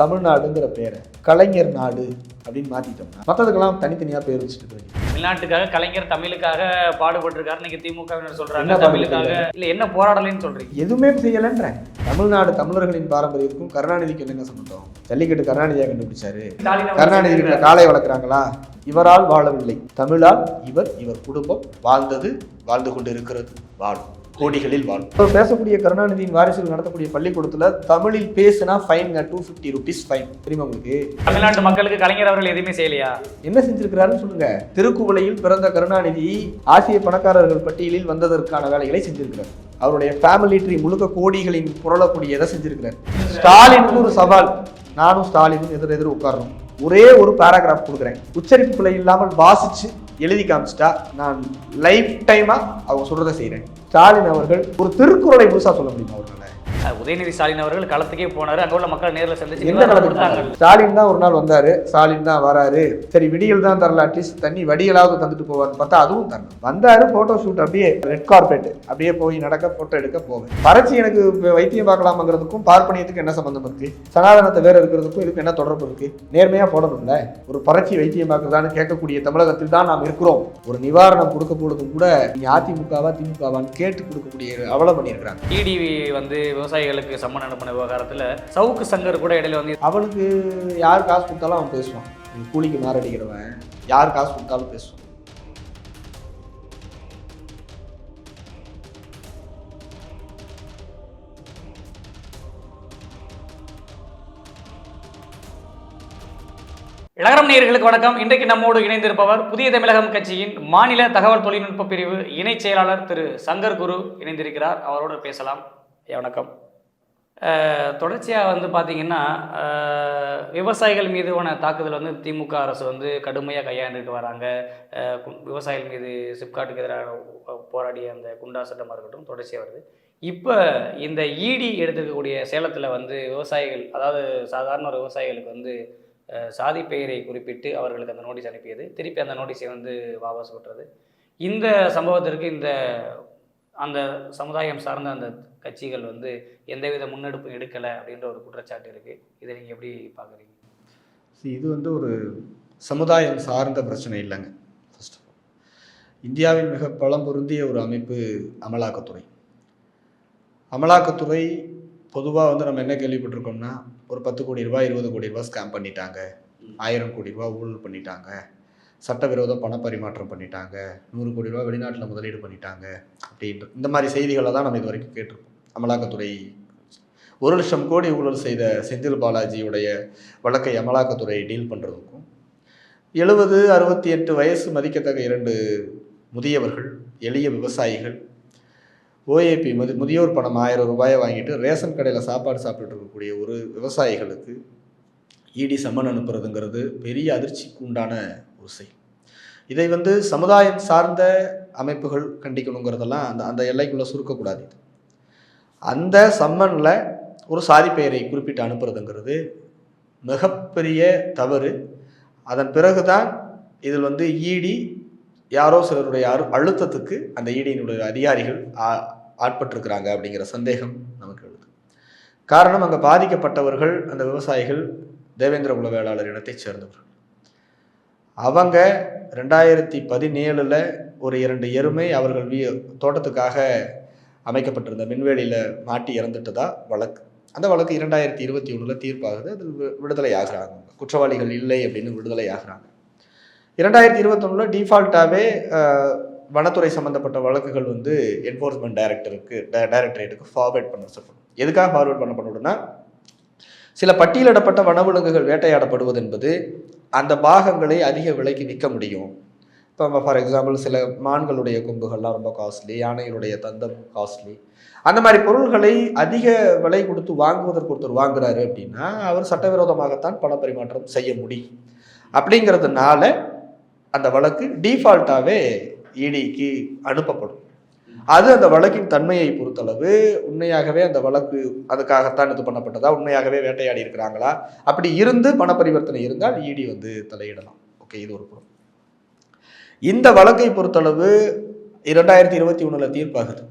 தமிழ்நாடுங்கிற பேரை கலைஞர் நாடு அப்படின்னு மாத்திட்டோம்னா மற்றதுக்கெல்லாம் தனித்தனியா பேர் வச்சுட்டு போய் தமிழ்நாட்டுக்காக கலைஞர் தமிழுக்காக பாடுபட்டிருக்காரு. நீங்க திமுகவினர் சொல்றாங்க. என்ன தமிழுக்காக இல்ல என்ன போராடலைன்னு சொல்றீங்க? எதுவுமே செய்யலைன்றேன். தமிழ்நாடு தமிழர்களின் பாரம்பரியத்துக்கும் கருணாநிதிக்கும் என்ன சம்பந்தம்? ஜல்லிக்கட்டு கருணாநிதியா கண்டுபிடிச்சாரு. கருணாநிதி வீட்டுல. காளை வளர்க்குறாங்களா? இவரால் வாழவில்லை. தமிழால் இவர் இவர் குடும்பம் வாழ்ந்தது வாழ்ந்து கொண்டு இருக்கிறது வாழும் கோடிகளில் வாழும் இப்போ பேசக்கூடிய கருணாநிதியின் வாரிசுகள் நடத்தக்கூடிய பள்ளிக்கூடத்துல தமிழில் பேசினா fine two fifty rupees fine தெரியுமா உங்களுக்கு? தமிழ்நாட்டு மக்களுக்கு கலைஞர் அவர்கள் எதுவுமே செய்யலையா? என்ன செஞ்சிருக்கிறாருன்னு சொல்லுங்க. திருக்குவளையில் பிறந்த கருணாநிதி ஆசிய பணக்காரர்கள் பட்டியலில் வந்ததற்கான வேலைகளை செஞ்சிருக்கிறார். அவருடைய ஃபேமிலி ட்ரீ முழுக்க கோடிகளின் புரளக்கூடிய எதை செஞ்சிருக்கிறார். ஸ்டாலினுக்கு ஒரு சவால். நானும் ஸ்டாலினும் எதிர் எதிர் உட்காரணும். ஒரே ஒரு பேராகிராஃப் கொடுக்குறேன். உச்சரிப்பு பிழை இல்லாமல் வாசிச்சு எழுதி காமிச்சிட்டா நான் லைஃப் டைமாக அவங்க சொல்கிறத செய்கிறேன் ஸ்டாலின் அவர்கள் ஒரு திருக்குறளை புதுசாக சொல்ல முடியுமா அவர்களை உதயநிதி ஸ்டாலின் அவர்கள் களத்துக்கே போனாரு. அங்க உள்ள மக்கள் நேர்ல சந்திச்சு நடக்குது கொடுத்தாங்க. ஸ்டாலின் தான் ஒரு நாள் வந்தாரு. ஸ்டாலின் தான் வராரு. சரி விடியல் தான் தரல அட்லீஸ்ட் தண்ணி வடியலாவது தந்துட்டு போவார்னு பார்த்தா அதுவும் தரல. வந்தாரு போட்டோ ஷூட் அப்படியே ரெட் கார்பெட் அப்படியே போய் நடக்க போட்டோ எடுக்க போவேன் பறச்சி எனக்கு வைத்தியம் பார்க்கலாமாங்கிறதுக்கும் பார்ப்பனியத்துக்கும் என்ன சம்பந்தம் இருக்கு? சனாதனத்தை வேற இருக்கிறதுக்கும் இதுக்கு என்ன தொடர்பு இருக்கு? நேர்மையா போடணும்ல. ஒரு பறச்சி வைத்தியம் பார்க்கறதான்னு கேட்கக்கூடிய தமிழகத்தில் தான் நாம் இருக்கிறோம். ஒரு நிவாரணம் கொடுக்க போடுறதும் கூட நீங்க அதிமுகவா திமுகவான்னு கேட்டு கொடுக்கக்கூடிய அவல பண்ணியிருக்கிறாங்க டிடிவி வந்து விவசாயிகளுக்கு சம்மன் அனுப்பின விவகாரத்துல சவுக்கு சங்கர் கூட இடையில வந்து அவனுக்கு யார் காசு கொடுத்தாலும் அவன் பேசுவான். கூலிக்கு மாரடிக்கிறவன் யார் காசு கொடுத்தாலும் பேசுவான். இளகரம் நேயர்களுக்கு வணக்கம். இன்றைக்கு நம்மோடு இணைந்திருப்பவர் புதிய தமிழகம் கட்சியின் மாநில தகவல் தொழில்நுட்ப பிரிவு இணைச் செயலாளர் திரு சங்கர் குரு இணைந்திருக்கிறார். அவரோடு பேசலாம். வணக்கம். தொடர்ச்சியாக வந்து பார்த்திங்கன்னா விவசாயிகள் மீதுவான தாக்குதல் வந்து திமுக அரசு வந்து கடுமையாக கையாண்டுட்டு வராங்க. கு- விவசாயிகள் மீது சிப்காட்டுக்கு எதிராக போராடிய அந்த குண்டா சட்டமாக இருக்கட்டும் தொடர்ச்சியாக வருது. இப்போ இந்த ஈடி எடுத்துக்கக்கூடிய சேலத்தில் வந்து விவசாயிகள் அதாவது சாதாரண ஒரு விவசாயிகளுக்கு வந்து சாதி பெயரை குறிப்பிட்டு அவர்களுக்கு அந்த நோட்டீஸ் அனுப்பியது. திருப்பி அந்த நோட்டீஸை வந்து வாபஸ் விட்டுறது இந்த சம்பவத்திற்கு இந்த அந்த சமுதாயம் சார்ந்த அந்த கட்சிகள் வந்து எந்தவித முன்னெடுப்பும் எடுக்கலை அப்படின்ற ஒரு குற்றச்சாட்டு இருக்குது இதை நீங்கள் எப்படி பார்க்குறீங்க? இது வந்து ஒரு சமுதாயம் சார்ந்த பிரச்சனை இல்லைங்க ஃபர்ஸ்ட் ஆஃப் ஆல் இந்தியாவின் மிக பலம் பொருந்திய ஒரு அமைப்பு அமலாக்கத்துறை. அமலாக்கத்துறை பொதுவாக வந்து நம்ம என்ன கேள்விப்பட்டிருக்கோம்னா ஒரு பத்து கோடி ரூபாய் இருபது கோடி ரூபாய் ஸ்கேம் பண்ணிட்டாங்க. ஆயிரம் கோடி ரூபாய் ஊழல் பண்ணிட்டாங்க. சட்டவிரோத பண பரிமாற்றம் பண்ணிட்டாங்க. நூறு கோடி ரூபாய் வெளிநாட்டில் முதலீடு பண்ணிட்டாங்க. அப்படின்ற இந்த மாதிரி செய்திகளை தான் நம்ம இது வரைக்கும் கேட்டிருப்போம். அமலாக்கத்துறை. ஒரு லட்சம் கோடி ஊழல் செய்த செந்தில் பாலாஜியுடைய வழக்கை அமலாக்கத்துறை டீல் பண்ணுறதுக்கும் எழுபது அறுபத்தி எட்டு வயசு மதிக்கத்தக்க இரண்டு முதியவர்கள் எளிய விவசாயிகள் ஓஏபி முதி முதியோர் பணம் ஆயிரம் ரூபாயை வாங்கிட்டு ரேஷன் கடையில் சாப்பாடு சாப்பிட்டுட்டு இருக்கக்கூடிய ஒரு விவசாயிகளுக்கு இடி சம்மன் அனுப்புறதுங்கிறது பெரிய அதிர்ச்சிக்கு உண்டான ஒரு செயல். இதை வந்து சமுதாயம் சார்ந்த அமைப்புகள் கண்டிக்கணுங்கிறதெல்லாம் அந்த அந்த எல்லைக்குள்ளே சுருக்கக்கூடாது அந்த சம்மனில் ஒரு சாதி பெயரை குறிப்பிட்டு அனுப்புறதுங்கிறது மிகப்பெரிய தவறு. அதன் பிறகுதான் இதில் வந்து ஈடி யாரோ சிலருடைய அரு அழுத்தத்துக்கு அந்த ஈடியினுடைய அதிகாரிகள் ஆ- ஆட்பட்டிருக்கிறாங்க அப்படிங்கிற சந்தேகம் நமக்கு எழுது. காரணம் அங்கே பாதிக்கப்பட்டவர்கள் அந்த விவசாயிகள் தேவேந்திர குல வேளாளர் இனத்தைச் சேர்ந்தவர்கள். அவங்க ரெண்டாயிரத்தி பதினேழில் ஒரு இரண்டு எருமை அவர்கள் வீ தோட்டத்துக்காக அமைக்கப்பட்டிருந்த விண்வெளியில் மாட்டி இறந்துட்டதா வழக்கு. அந்த வழக்கு இரண்டாயிரத்தி இருபத்தி ஒன்றில் தீர்ப்பாகுது. அதில் விடுதலை ஆகிறாங்க குற்றவாளிகள் இல்லை அப்படின்னு விடுதலை ஆகுறாங்க இரண்டாயிரத்தி இருபத்தொன்னில் டிஃபால்ட்டாகவே வனத்துறை சம்மந்தப்பட்ட வழக்குகள் வந்து என்ஃபோர்ஸ்மெண்ட் டைரக்டருக்கு டைரக்டரேட்டுக்கு ஃபார்வேர்ட் பண்ண சொல்லணும். எதுக்காக ஃபார்வேர்ட் பண்ண பண்ணணும்னா சில பட்டியலிடப்பட்ட வனவிலங்குகள் வேட்டையாடப்படுவது என்பது அந்த பாகங்களை அதிக விலைக்கு விற்க முடியும். இப்போ ஃபார் எக்ஸாம்பிள் சில மான்களுடைய கொம்புகள்லாம் ரொம்ப காஸ்ட்லி யானைகளுடைய தந்தம் காஸ்ட்லி அந்த மாதிரி பொருள்களை அதிக விலை கொடுத்து வாங்குவதற்கு ஒருத்தர் வாங்குறாரு அப்படின்னா அவர் சட்டவிரோதமாகத்தான் பண பரிமாற்றம் செய்ய முடியும். அப்படிங்கிறதுனால அந்த வழக்கு டிஃபால்ட்டாகவே இடிக்கு அனுப்பப்படும். அது அந்த வழக்கின் தன்மையை பொறுத்தளவு உண்மையாகவே அந்த வழக்கு அதுக்காகத்தான் இது பண்ணப்பட்டதா உண்மையாகவே வேட்டையாடி இருக்கிறாங்களா? அப்படி இருந்து பண பரிவர்த்தனை இருந்தால் இடி வந்து தலையிடலாம். ஓகே இது ஒரு புறம் இந்த வழக்கை பொறுத்தளவு இரண்டாயிரத்தி இருபத்தி ஒன்றில் தீர்ப்பாகுது.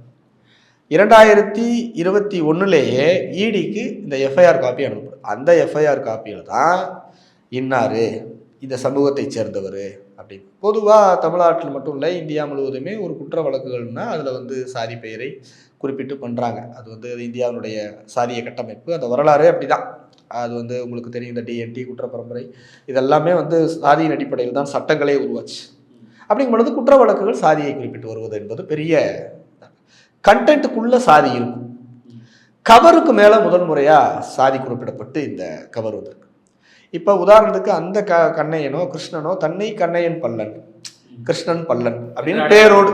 இரண்டாயிரத்தி இருபத்தி ஒன்றுலேயே இடிக்கு இந்த எஃப்ஐஆர் காப்பி அனுப்பப்படும். அந்த எஃப்ஐஆர் காப்பியில் தான் இன்னார்? இந்த சமூகத்தைச் சேர்ந்தவர் அப்படின்னு. பொதுவாக தமிழ்நாட்டில் மட்டும் இல்லை இந்தியா முழுவதுமே ஒரு குற்ற வழக்குகள்னால் அதில் வந்து சாதி பெயரை குறிப்பிட்டு பண்ணுறாங்க அது வந்து இந்தியாவினுடைய சாதிய கட்டமைப்பு அந்த வரலாறே அப்படி தான் அது வந்து உங்களுக்கு தெரியும் இந்த டிஎன்டி குற்ற பரம்பரை. இதெல்லாமே வந்து சாதியின் அடிப்படையில் தான் சட்டங்களே உருவாச்சு. அப்படிங்கும் பொழுது குற்ற வழக்குகள் சாதியை குறிப்பிட்டு வருவது என்பது பெரிய கண்டென்ட்டுக்குள்ள சாதி இருக்கும். கவருக்கு மேலே முதல் முறையாக சாதி குறிப்பிடப்பட்டு இந்த கவர் வந்திருக்கு. இப்போ உதாரணத்துக்கு அந்த க கண்ணையனோ கிருஷ்ணனோ தன்னை கண்ணையன் பல்லன் கிருஷ்ணன் பல்லன் அப்படின்னு பேரோடு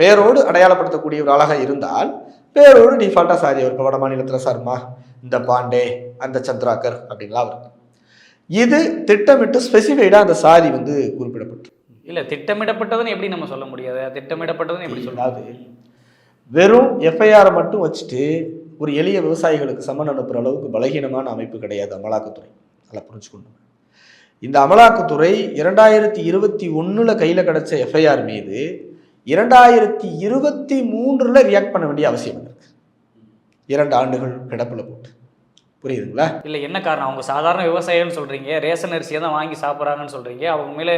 பேரோடு அடையாளப்படுத்தக்கூடிய ஒரு அழகாக இருந்தால் பேரோடு டிஃபால்ட்டாக சாதி அவர் இப்போ வட மாநிலத்தில் சர்மா இந்த பாண்டே அந்த சந்திராகர் அப்படின்லாம் வரும். இது திட்டமிட்டு ஸ்பெசிஃபைடாக அந்த சாதி வந்து குறிப்பிடப்பட்டு இல்ல திட்டமிடப்பட்டதுன்னு எப்படி நம்ம சொல்ல முடியாது? திட்டமிடப்பட்டதுன்னு எப்படி சொல்லாது வெறும் எஃப்ஐஆரை மட்டும் வச்சுட்டு ஒரு எளிய விவசாயிகளுக்கு சம்மன் அனுப்புகிற அளவுக்கு பலகீனமான அமைப்பு கிடையாது அமலாக்கத்துறை. நல்லா புரிஞ்சுக்கணும் இந்த அமலாக்கத்துறை இரண்டாயிரத்தி இருபத்தி ஒன்றில் கையில் கிடச்ச எஃப்ஐஆர் மீது இரண்டாயிரத்தி இருபத்தி மூன்றில் ரியாக்ட் பண்ண வேண்டிய அவசியம் இருக்குது இரண்டு ஆண்டுகள் கிடப்பில் போட்டு. புரியுதுங்களா? இல்ல என்ன காரணம்? அவங்க சாதாரண விவசாயிகள் சொல்றீங்க ரேஷன் அரிசியை தான் வாங்கி சாப்பிட்றாங்கன்னு சொல்றீங்க அவங்க மேலே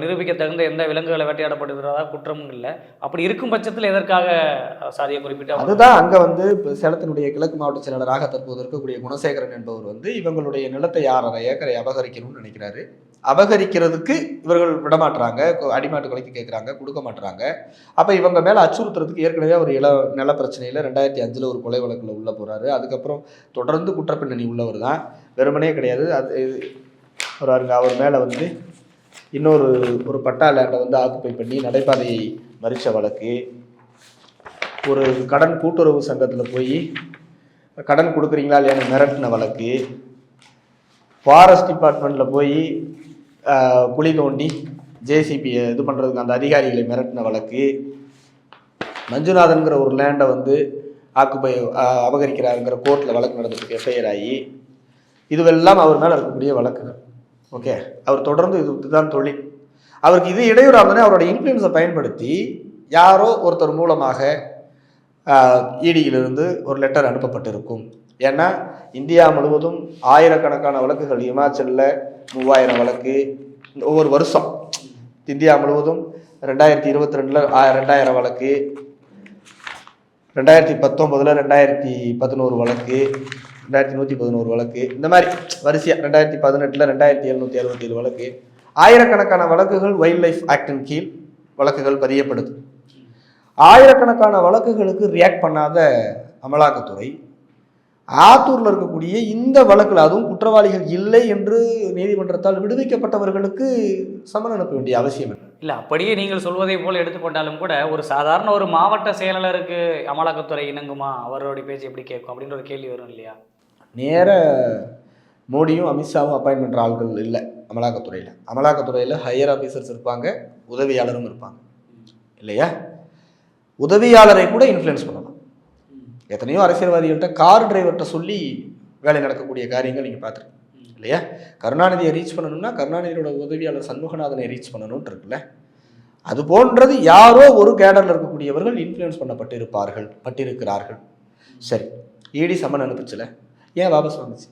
நிரூபிக்க தகுந்த எந்த விலங்குகளை வேட்டையாடப்படுகிறதா குற்றமும் இல்லை. அப்படி இருக்கும் பட்சத்தில் எதற்காக சாதியை குறிப்பிட்டு அதுதான் அங்கே வந்து இப்போ சேலத்தினுடைய கிழக்கு மாவட்ட செயலாளராக தற்போது இருக்கக்கூடிய குணசேகரன் என்பவர் வந்து இவங்களுடைய நிலத்தை ஆறரை ஏக்கரை அபகரிக்கணும்னு நினைக்கிறாரு. அபகரிக்கிறதுக்கு இவர்கள் விடமாட்டுறாங்க அடிமாட்டு கொலைக்கு கேட்குறாங்க கொடுக்க மாட்டுறாங்க அப்போ இவங்க மேலே அச்சுறுத்துறதுக்கு ஏற்கனவே ஒரு இள நில பிரச்சனையில் ரெண்டாயிரத்தி அஞ்சில் ஒரு கொலை வழக்கில் உள்ள போகிறாரு அதுக்கப்புறம் தொடர்ந்து குற்றப்பின்னணி உள்ளவர் தான். வெறுமனே கிடையாது. அது ஒரு அருங்க அவர் மேலே வந்து இன்னொரு ஒரு பட்டா லேண்டை வந்து ஆக்குப்பை பண்ணி நடைபாதையை மறித்த வழக்கு. ஒரு கடன் கூட்டுறவு சங்கத்தில் போய் கடன் கொடுக்குறீங்களா இல்லையான்னு மிரட்டின வழக்கு. ஃபாரஸ்ட் டிபார்ட்மெண்ட்டில் போய் குழி தோண்டி ஜேசிபியை இது பண்ணுறதுக்கு அந்த அதிகாரிகளை மிரட்டின வழக்கு. மஞ்சுநாதன்கிற ஒரு லேண்டை வந்து ஆக்குப்பை அபகரிக்கிறாருங்கிற கோர்ட்டில் வழக்கு நடந்துட்டு எஃப்ஐஆர் ஆகி. இதுவெல்லாம் அவர் மேலே இருக்கக்கூடிய வழக்குகள். ஓகே அவர் தொடர்ந்து இது இதுதான் தொழில். அவருக்கு இது இடையூறாக அவரோட இன்ஃப்ளூயன்ஸை பயன்படுத்தி யாரோ ஒருத்தர் மூலமாக இடியிலிருந்து ஒரு லெட்டர் அனுப்பப்பட்டிருக்கும். ஏன்னா இந்தியா முழுவதும் ஆயிரக்கணக்கான வழக்குகள் இமாச்சலில் மூவாயிரம் வழக்கு ஒவ்வொரு வருஷம். இந்தியா முழுவதும் ரெண்டாயிரத்தி இருபத்தி ரெண்டில் ரெண்டாயிரம் வழக்கு ரெண்டாயிரத்தி பத்தொம்போதில் ரெண்டாயிரத்தி பதினோரு வழக்கு ரெண்டாயிரத்தி நூற்றி பதினோரு வழக்கு இந்த மாதிரி வரிசையாக ரெண்டாயிரத்தி பதினெட்டில் ரெண்டாயிரத்தி எழுநூற்றி அறுபத்தி ஏழு வழக்கு. ஆயிரக்கணக்கான வழக்குகள் வைல்ட் லைஃப் ஆக்டின் கீழ் வழக்குகள் பதியப்படுது. ஆயிரக்கணக்கான வழக்குகளுக்கு ரியாக்ட் பண்ணாத அமலாக்கத்துறை ஆத்தூரில் இருக்கக்கூடிய இந்த வழக்கில் அதுவும் குற்றவாளிகள் இல்லை என்று நீதிமன்றத்தால் விடுவிக்கப்பட்டவர்களுக்கு சமன் அனுப்ப வேண்டிய அவசியம் இல்லை இல்லை அப்படியே நீங்கள் சொல்வதை போல் எடுத்துக்கொண்டாலும் கூட ஒரு சாதாரண ஒரு மாவட்ட செயலாளருக்கு அமலாக்கத்துறை இணங்குமா? அவருடைய பேச்சு எப்படி கேட்கும்? அப்படின்ற ஒரு கேள்வி வரும் இல்லையா? நேர மோடியும் அமித்ஷாவும் அப்பாயின்மெண்ட் பண்ணுற ஆள்கள் இல்லை அமலாக்கத்துறையில். அமலாக்கத்துறையில் ஹையர் ஆஃபீஸர்ஸ் இருப்பாங்க உதவியாளரும் இருப்பாங்க. இல்லையா? உதவியாளரை கூட இன்ஃப்ளூயன்ஸ் பண்ணலாம். எத்தனையோ அரசியல்வாதிகள்கிட்ட கார் டிரைவர்கிட்ட சொல்லி வேலை நடக்கக்கூடிய காரியங்கள் நீங்கள் பார்த்துருக்கீங்க இல்லையா? கருணாநிதியை ரீச் பண்ணணும்னா கருணாநிதியோட உதவியாளர் சண்முகநாதனை ரீச் பண்ணணும்னு இருக்குல்ல? அது போன்றது யாரோ ஒரு கேடரில் இருக்கக்கூடியவர்கள் இன்ஃப்ளூயன்ஸ் பண்ணப்பட்டு இருப்பார்கள் பட்டிருக்கிறார்கள். சரி இடி சம்மன் அனுப்புச்சுல? ஏன் வாபஸ் வாங்குச்சு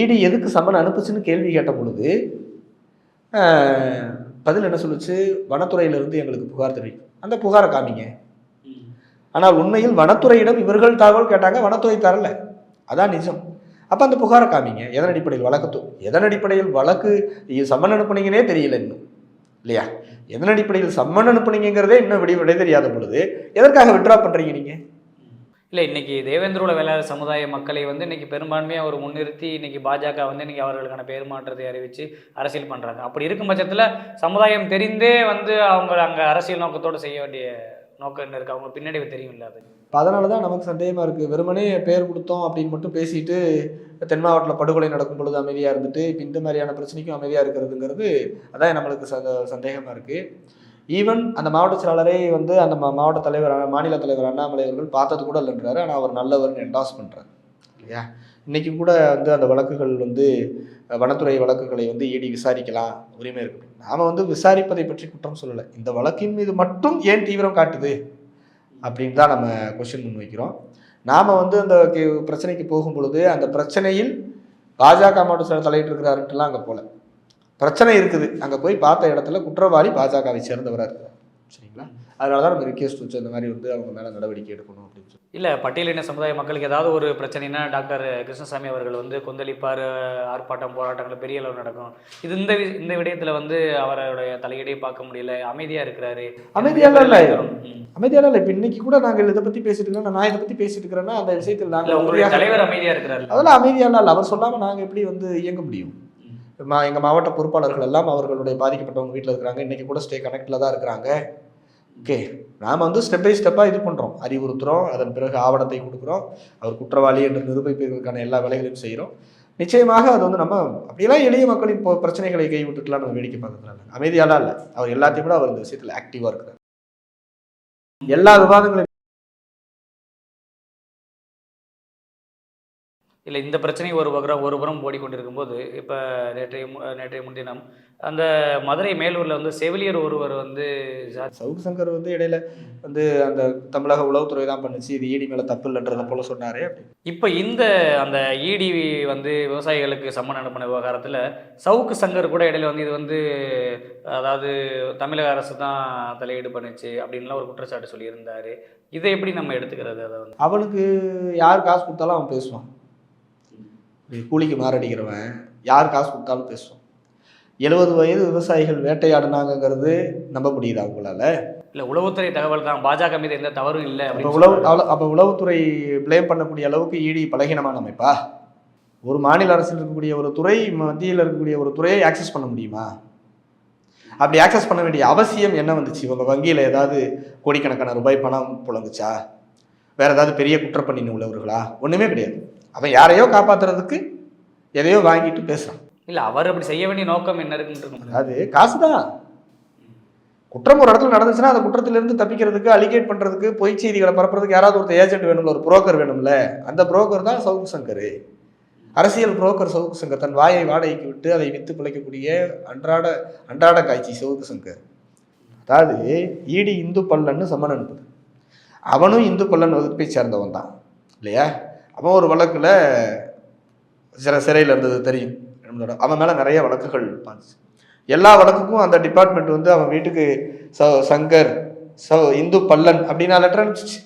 இடி எதுக்கு சம்மன் அனுப்புச்சுன்னு கேள்வி கேட்ட பொழுது பதில் என்ன சொல்லுச்சு? வனத்துறையிலிருந்து எங்களுக்கு புகார் தெரிவிக்கும் அந்த புகாரை காமிங்க. ஆனால் உண்மையில் வனத்துறையிடம் இவர்கள் தகவல் கேட்டாங்க வனத்துறை தரல அதான் நிஜம். அப்போ அந்த புகாரை காமிங்க. எதன் அடிப்படையில்? வழக்கு எதன் அடிப்படையில் வழக்கு? சம்மன் அனுப்புனீங்கன்னே தெரியல இன்னும். இல்லையா? எதன் அடிப்படையில் சம்மன் அனுப்புனீங்கிறதே இன்னும் விடிவிட விடை தெரியாத பொழுது எதற்காக விட்ரா பண்ணுறீங்க நீங்கள் இல்லை இன்னைக்கு தேவேந்திரோட வேளாண் சமுதாய மக்களை வந்து இன்னைக்கு பெரும்பான்மையாக ஒரு முன்னிறுத்தி இன்னைக்கு பாஜக வந்து இன்னைக்கு அவர்களுக்கான பெருமாற்றத்தை அறிவித்து அரசியல் பண்ணுறாங்க அப்படி இருக்கும் பட்சத்தில் சமுதாயம் தெரிந்தே வந்து அவங்க அங்கே அரசியல் நோக்கத்தோடு செய்ய வேண்டிய நோக்கம் என்ன இருக்குது அவங்க பின்னடைவு தெரியும் இல்லை அது. இப்போ அதனால தான் நமக்கு சந்தேகமாக இருக்குது வெறுமனே பேர் கொடுத்தோம் அப்படின்னு மட்டும் பேசிட்டு தென் மாவட்டத்தில் படுகொலை நடக்கும் பொழுது அமைதியாக இருந்துட்டு இப்போ இந்த மாதிரியான பிரச்சனைக்கும் அமைதியாக இருக்கிறதுங்கிறது அதான் நம்மளுக்கு சந்த சந்தேகமாக இருக்குது ஈவன் அந்த மாவட்ட செயலாளரே வந்து அந்த மா- மாவட்ட தலைவர் மாநில தலைவர் அண்ணாமலை அவர்கள் பார்த்தது கூட இல்லைன்றாரு. ஆனால் அவர் நல்லவர்னு என்டாஸ் பண்ணுறாரு இல்லையா? இன்றைக்கி கூட வந்து அந்த வழக்குகள் வந்து வனத்துறை வழக்குகளை வந்து இடி விசாரிக்கலாம் உரிமை இருக்கு. நாம் வந்து விசாரிப்பதை பற்றி குற்றம் சொல்லலை. இந்த வழக்கின் மீது மட்டும் ஏன் தீவிரம் காட்டுது? அப்படின்னு தான் நம்ம கொஷின் முன்வைக்கிறோம் நாம் வந்து அந்த பிரச்சனைக்கு போகும் பொழுது அந்த பிரச்சனையில் பாஜக மாவட்ட செயலர் தலையிட்டு இருக்கிறாருன்ட்டுலாம் அங்கே போகல பிரச்சனை இருக்குது. அங்கே போய் பார்த்த இடத்துல குற்றவாளி பாஜகவை சேர்ந்தவராக இருக்கிறார் சரிங்களா? அதனால தான் நம்ம ரிக்வெஸ்ட் வச்சு அந்த மாதிரி வந்து அவங்க மேலே நடவடிக்கை எடுக்கணும் அப்படின்னு சொல்லி. இல்லை பட்டியலின சமுதாய மக்களுக்கு ஏதாவது ஒரு பிரச்சனைனா டாக்டர் கிருஷ்ணசாமி அவர்கள் வந்து கொந்தளிப்பார் ஆர்ப்பாட்டம் போராட்டங்கள் பெரிய அளவு நடக்கும். இது இந்த வி- இந்த விடயத்தில் வந்து அவருடைய தலையீடே பார்க்க முடியல. அமைதியாக இருக்கிறாரு. அமைதியாலாம் இல்லை. ம். அமைதியான இல்லை. இப்போ இன்னைக்கு கூட நாங்கள் இதை பற்றி பேசிட்டு இருக்கோம் நான் இதை பற்றி பேசிட்டு இருக்கிறேன்னா அந்த விஷயத்தில் இல்ல நாங்கள் உங்களுடைய தலைவர் அமைதியாக இருக்கிறாரு அதெல்லாம் அமைதியாலாம் இல்லை. அவர் சொல்லாமல் நாங்கள் எப்படி வந்து இயங்க முடியும்? மா எங்கள் மாவட்ட பொறுப்பாளர்கள் எல்லாம் அவர்களுடைய பாதிக்கப்பட்டவங்க வீட்டில் இருக்கிறாங்க. இன்றைக்கி கூட ஸ்டே கனெக்டில் தான் இருக்கிறாங்க. ஓகே நாம் வந்து ஸ்டெப் பை ஸ்டெப்பாக இது பண்ணுறோம் அறிவுறுத்துகிறோம் அதன் பிறகு ஆவணத்தை கொடுக்குறோம். அவர் குற்றவாளி என்று நிரூபிப்பதற்கான எல்லா வேலைகளையும் செய்கிறோம் நிச்சயமாக அது வந்து நம்ம அப்படியெல்லாம் எளிய மக்களின் இப்போ பிரச்சனைகளை கைவிட்டுட்டுலாம் நம்ம வேடிக்கை பார்க்கறதுனால அமைதியாலாம் இல்லை. அவர் எல்லாத்தையும் விட அவர் இந்த விஷயத்தில் ஆக்டிவாக இருக்கிறார். எல்லா விவாதங்களையும் இல்லை இந்த பிரச்சனை ஒரு பக்கம் ஒரு புறம் ஓடிக்கொண்டிருக்கும் போது இப்போ நேற்றைய மு- நேற்றைய முன்தினம் அந்த மதுரை மேலூரில் வந்து செவிலியர் ஒருவர் வந்து சவுக்கு சங்கர் வந்து இடையில வந்து அந்த தமிழக உளவுத்துறை தான் பண்ணுச்சு இது ஈடி மேல தப்பு இல்லைன்றத போல சொன்னாரே இப்போ இந்த அந்த இடி வந்து விவசாயிகளுக்கு சம்மன் அனுப்பின விவகாரத்தில் சவுக்கு சங்கர் கூட இடையில வந்து இது வந்து அதாவது தமிழக அரசு தான் தலையீடு பண்ணுச்சு அப்படின்லாம் ஒரு குற்றச்சாட்டு சொல்லியிருந்தாரு. இதை எப்படி நம்ம எடுத்துக்கிறது அதை வந்து? அவனுக்கு யார் காசு கொடுத்தாலும் அவன் பேசுவான். கூலிக்கு மாரடிக்கிறவன் யார் காசு கொடுத்தாலும் பேசுவான். எழுபது வயது விவசாயிகள் வேட்டையாடினாங்கங்கிறது நம்ப முடியுதா அவங்களால இல்லை உளவுத்துறை தகவல் தான். பாஜக மீது எந்த தவறும் இல்லை அப்போ உளவு அப்போ உளவுத்துறை ப்ளேம் பண்ணக்கூடிய அளவுக்கு ஈடி பலகீனமான அமைப்பா? ஒரு மாநில அரசில் இருக்கக்கூடிய ஒரு துறை மத்தியில் இருக்கக்கூடிய ஒரு துறையை ஆக்சஸ் பண்ண முடியுமா? அப்படி ஆக்சஸ் பண்ண வேண்டிய அவசியம் என்ன வந்துச்சு? இவங்க வங்கியில் ஏதாவது கோடிக்கணக்கான ரூபாய் பணம் புழங்குச்சா? வேற ஏதாவது பெரிய குற்றப்பண்ணின உள்ளவர்களா? ஒன்றுமே கிடையாது. அவன் யாரையோ காப்பாத்துறதுக்கு எதையோ வாங்கிட்டு பேசுறான். இல்லை அவர் அப்படி செய்ய வேண்டிய நோக்கம் என்ன இருக்கும். அது காசு தான் குற்றம் ஒரு இடத்துல நடந்துச்சுன்னா அந்த குற்றத்திலிருந்து தப்பிக்கிறதுக்கு அலிகேட் பண்றதுக்கு பொய் செய்திகளை பரப்புறதுக்கு யாராவது ஒருத்தர் ஏஜென்ட் வேணும்ல ஒரு புரோக்கர் வேணும்ல அந்த புரோக்கர் தான் சவுக்கு சங்கர். அரசியல் புரோக்கர் சவுக்கு சங்கர் தன் வாயை வாடகைக்கு விட்டு அதை வித்து பிழைக்கக்கூடிய அன்றாட அன்றாட காட்சி சவுக்கு சங்கர். அதாவது ஈடி இந்து பல்லன்னு அனுப்புது. அவனும் இந்து பல்லன் வகுப்பை சேர்ந்தவன் தான் இல்லையா? அவன் ஒரு வழக்கில் சில சிறையில் இருந்தது தெரியும். நம்மளோட அவன் மேலே நிறைய வழக்குகள் பாஞ்சுச்சு எல்லா வழக்குக்கும் அந்த டிபார்ட்மெண்ட் வந்து அவன் வீட்டுக்கு ச சங்கர் ச இந்து பல்லன் அப்படின்னு லெட்டர் அனுப்பிச்சிச்சு.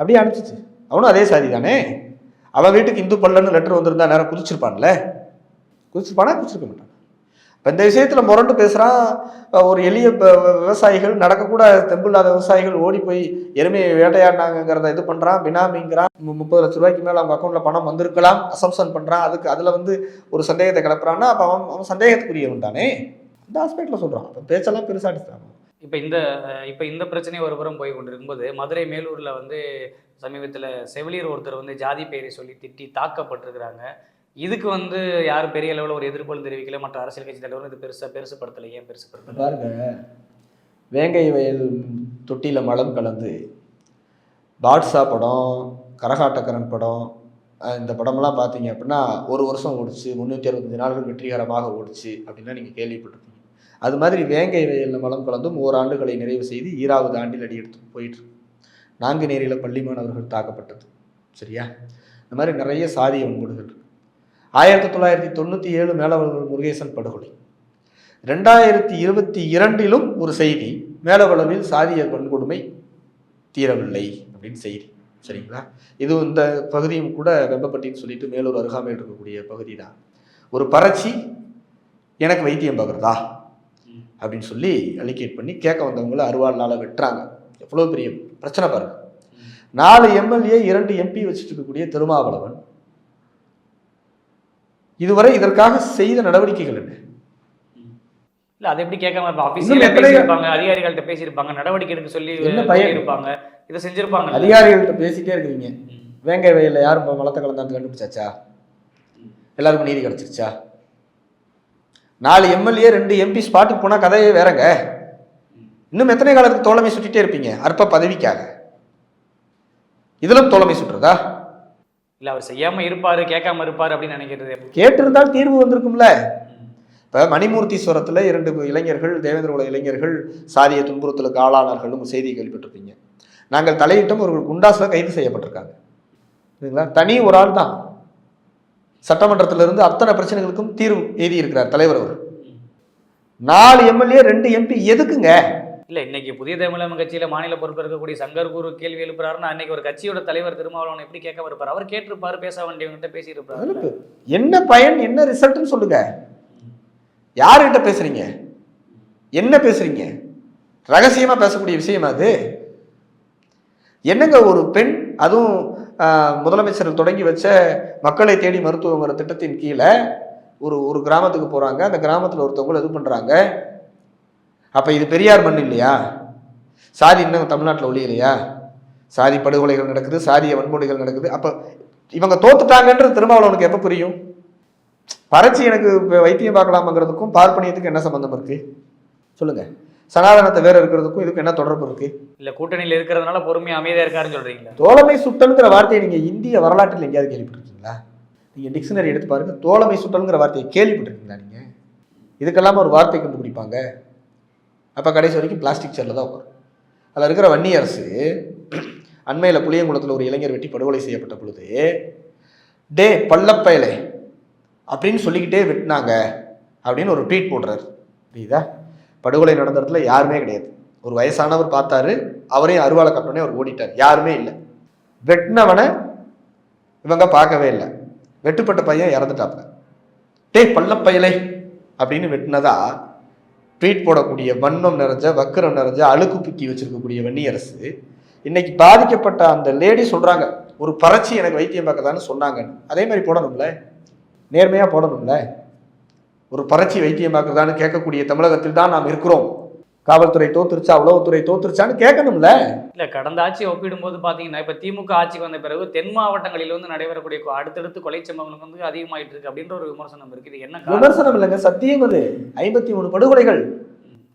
அப்படியே அனுப்பிச்சிச்சு. அவனும் அதே சாதி தானே? அவன் வீட்டுக்கு இந்து பல்லன்னு லெட்டர் வந்திருந்தா நேரம் குதிச்சிருப்பான்ல? குதிச்சிருப்பானா? குதிச்சிருக்க மாட்டான். இப்போ இந்த விஷயத்தில் முரண்டு பேசுகிறான் ஒரு எளிய விவசாயிகள் நடக்கக்கூட தெம்பில்லாத விவசாயிகள் ஓடி போய் எருமையை வேட்டையாடினாங்கிறத இது பண்ணுறான் பினாமிங்கிறான். முப்பது லட்ச ரூபாய்க்கு மேலே அவங்க அக்கௌண்ட்டில் பணம் வந்திருக்கலாம் அசம்ஷன் பண்ணுறான் அதுக்கு அதில் வந்து ஒரு சந்தேகத்தை கிளப்புறான்னா அப்போ அவன் அவன் சந்தேகத்துக்குரியவன் தானே? இந்த ஹாஸ்பிட்டலில் சொல்கிறான் அப்போ பேச்செல்லாம் பெருசாடிச்சான் இப்போ இந்த இப்போ இந்த பிரச்சனை ஒருபுறம் போய் கொண்டிருக்கும்போது மதுரை மேலூரில் வந்து சமீபத்தில் செவிலியர் ஒருத்தர் வந்து ஜாதி பெயரை சொல்லி திட்டி தாக்கப்பட்டிருக்கிறாங்க. இதுக்கு வந்து யாரும் பெரிய அளவில் ஒரு எதிர்ப்பும் தெரிவிக்கல. மற்ற அரசியல் கட்சி தலைவரும் இது பெருசாக பெருசுப்படுத்தலை ஏன் பெருசுப்படுத்தல பாருங்க வேங்கை வயல் தொட்டியில் மலம் கலந்து பாட்ஷா படம் கரகாட்டக்கரன் படம் இந்த படமெல்லாம் பார்த்தீங்க அப்படின்னா ஒரு வருஷம் ஓடிச்சு முந்நூற்றி அறுபத்தஞ்சு நாள்கள் வெற்றிகரமாக ஓடிச்சு அப்படின்னா நீங்கள் கேள்விப்பட்டிருப்பீங்க. அது மாதிரி வேங்கை வயலில் மலம் கலந்தும் ஓராண்டுகளை நிறைவு செய்து ஈராவது ஆண்டில் அடி எடுத்து போயிட்டு இருக்கு. நாங்குநேரியில் பள்ளி மாணவர்கள் தாக்கப்பட்டது. சரியா? இந்த மாதிரி நிறைய சாதிய வன்கொடுகள். இருக்கு ஆயிரத்தி தொள்ளாயிரத்தி தொண்ணூற்றி ஏழு மேலவர்கள் முருகேசன் படுகொலை. ரெண்டாயிரத்தி இருபத்தி இரண்டிலும் ஒரு செய்தி மேலவளவில் சாதிய வன்கொடுமை தீரவில்லை அப்படின்னு செய்தி. சரிங்களா? இது இந்த பகுதியும் கூட வெம்பப்பட்டின்னு சொல்லிட்டு மேலூர் அருகாமையில் இருக்கக்கூடிய பகுதி தான். ஒரு பறச்சி எனக்கு வைத்தியம் பார்க்குறதா? அப்படின்னு சொல்லி அலிகேட் பண்ணி கேட்க வந்தவங்கள அருவாளால் வெட்டுறாங்க. எவ்வளோ பெரிய பிரச்சனை பாருங்க. நாலு எம்எல்ஏ இரண்டு எம்பி வச்சுட்டு இருக்கக்கூடிய திருமாவளவன் இதுவரை இதற்காக செய்த நடவடிக்கைகள் என்ன? இல்லை அதை எப்படி கேட்காம இருப்பாங்க ஆஃபீஸில் பேசியிருப்பாங்க அதிகாரிகள்கிட்ட பேசியிருப்பாங்க நடவடிக்கை எடுக்க சொல்லி என்ன பயன்? இருப்பாங்க இதை செஞ்சிருப்பாங்க அதிகாரிகள்கிட்ட பேசிட்டே இருக்கிறீங்க. வேங்கை வயலில் யாரும் இப்போ வளர்த்த கலந்தாந்து கண்டுபிடிச்சாச்சா? எல்லாருக்கும் நீதி கிடைச்சிருச்சா? நாலு எம்எல்ஏ ரெண்டு எம்பி ஸ்பாட்டுக்கு போனால் கதையே வேறங்க. இன்னும் எத்தனை காலத்துக்கு தோழமை சுட்டிட்டே இருப்பீங்க? அற்ப பதவிக்காக. இதிலும் தோழமை சுற்றுறதா? இல்லை அவர் செய்யாமல் இருப்பார் கேட்காம இருப்பார் அப்படின்னு நினைக்கிறது கேட்டிருந்தால் தீர்வு வந்திருக்கும்ல. இப்போ மணிமூர்த்தீஸ்வரத்தில் இரண்டு இளைஞர்கள் தேவேந்திர குல இளைஞர்கள் சாதிய துன்புறுத்தலுக்கு ஆளானார்கள்னு செய்தி கேள்விப்பட்டிருப்பீங்க. நாங்கள் தலையிட்டும் ஒரு குண்டாஸில் கைது செய்யப்பட்டிருக்காங்க. சரிங்களா தனி ஒரு ஆள் தான். சட்டமன்றத்திலிருந்து அத்தனை பிரச்சனைகளுக்கும் தீர்வு எழுதி இருக்கிறார் தலைவர் அவர். நாலு எம்எல்ஏ ரெண்டு எம்பி எதுக்குங்க? இல்லை இன்னைக்கு புதிய தமிழகம் கட்சியில் மாநில பொறுப்பு இருக்கக்கூடிய சங்கர் குரு கேள்வி எழுப்புறாருன்னா அன்னைக்கு ஒரு கட்சியோட தலைவர் திருமாவளவன் எப்படி கேட்க வருப்பார் அவர் கேட்டிருப்பார் பேச வேண்டியவங்கிட்ட பேசியிருப்பாரு. என்ன பயன் என்ன ரிசல்ட்னு சொல்லுங்க. யார்கிட்ட பேசுறீங்க? என்ன பேசுறீங்க? ரகசியமா பேசக்கூடிய விஷயம் அது. என்னங்க ஒரு பெண் அதுவும் முதலமைச்சர் தொடங்கி வச்ச மக்களை தேடி மருத்துவங்கிற திட்டத்தின் கீழே ஒரு ஒரு கிராமத்துக்கு போகிறாங்க அந்த கிராமத்தில் ஒருத்தவங்களை இது பண்ணுறாங்க அப்ப இது பெரியார் மண் இல்லையா? சாதி இன்னும் தமிழ்நாட்டில் ஒழியலையா? சாதி படுகொலைகள் நடக்குது சாதிய வன்முறைகள் நடக்குது. அப்ப இவங்க தோத்துட்டாங்கன்றது திருமாவளவனுக்கு எப்போ புரியும்? பறச்சு எனக்கு வைத்தியம் பார்க்கலாமாங்கிறதுக்கும் பார்ப்பனியத்துக்கு என்ன சம்பந்தம் இருக்கு? சொல்லுங்க. சனாதனத்தை வேற இருக்கிறதுக்கும் இதுக்கு என்ன தொடர்பு இருக்கு? இல்ல கூட்டணியில இருக்கிறதுனால பொறுமையா அமைதியா இருக்காருன்னு சொல்றீங்களா? தோழமை சுட்டல்ங்கிற வார்த்தையை நீங்க இந்திய வரலாற்றில் எங்கேயாவது கேள்விப்பட்டிருக்கீங்களா? நீங்க டிக்ஷனரி எடுத்து பாருங்க. தோழமை சுட்டல்ங்கிற வார்த்தையை கேள்விப்பட்டிருக்கீங்களா நீங்க? இதுக்கெல்லாம் ஒரு வார்த்தை கண்டுபிடிப்பாங்க. அப்போ கடைசி வரைக்கும் பிளாஸ்டிக் சேரில் தான் வரும் அதில் இருக்கிற வன்னி அரசு அண்மையில் புளியங்குளத்தில் ஒரு இளைஞர் வெட்டி படுகொலை செய்யப்பட்ட பொழுது டே பல்லப்பயலே அப்படின்னு சொல்லிக்கிட்டே வெட்டினாங்க அப்படின்னு ஒரு ட்வீட் போடுறாரு. புரியுதா? படுகொலை நடந்த இடத்துல யாருமே கிடையாது. ஒரு வயசானவர் பார்த்தாரு அவரையும் அருவாளை கட்டணே அவர் ஓடிட்டார். யாருமே இல்லை. வெட்டினவனை இவங்க பார்க்கவே இல்லை. வெட்டுப்பட்ட பையன் இறந்துட்டாப்ப டேய் பல்லப்பயலை அப்படின்னு வெட்டினதா ட்வீட் போடக்கூடிய வன்மம் நிறைஞ்ச வக்கரம் நிறைஞ்ச அழுக்கு புக்கி வச்சிருக்கக்கூடிய வன்னியரசு இன்னைக்கு பாதிக்கப்பட்ட அந்த லேடி சொல்றாங்க ஒரு பறச்சி எனக்கு வைத்தியம் பார்க்கதான்னு சொன்னாங்கன்னு. அதே மாதிரி போடணும்ல? நேர்மையா போடணும்ல? ஒரு பறச்சி வைத்தியம் பார்க்கறதான்னு கேட்கக்கூடிய தமிழகத்தில் தான் நாம் இருக்கிறோம். காவல்துறை தோத்துருச்சா உளவுத்துறை தோத்துருச்சான்னு கேட்கணும்ல. இல்ல கடந்த ஆட்சியை ஒப்பிடும்போது பாத்தீங்கன்னா இப்ப திமுக ஆட்சிக்கு வந்த பிறகு தென் மாவட்டங்களில் வந்து நடைபெறக்கூடிய அடுத்தடுத்து கொலை சம்பவங்கள் வந்து அதிகமாயிட்டு இருக்கு அப்படின்ற ஒரு விமர்சனம் இருக்கு. இது என்ன விமர்சனம் இல்லைங்க சத்தியம் அது. ஐம்பத்தி மூணு படுகொலைகள்.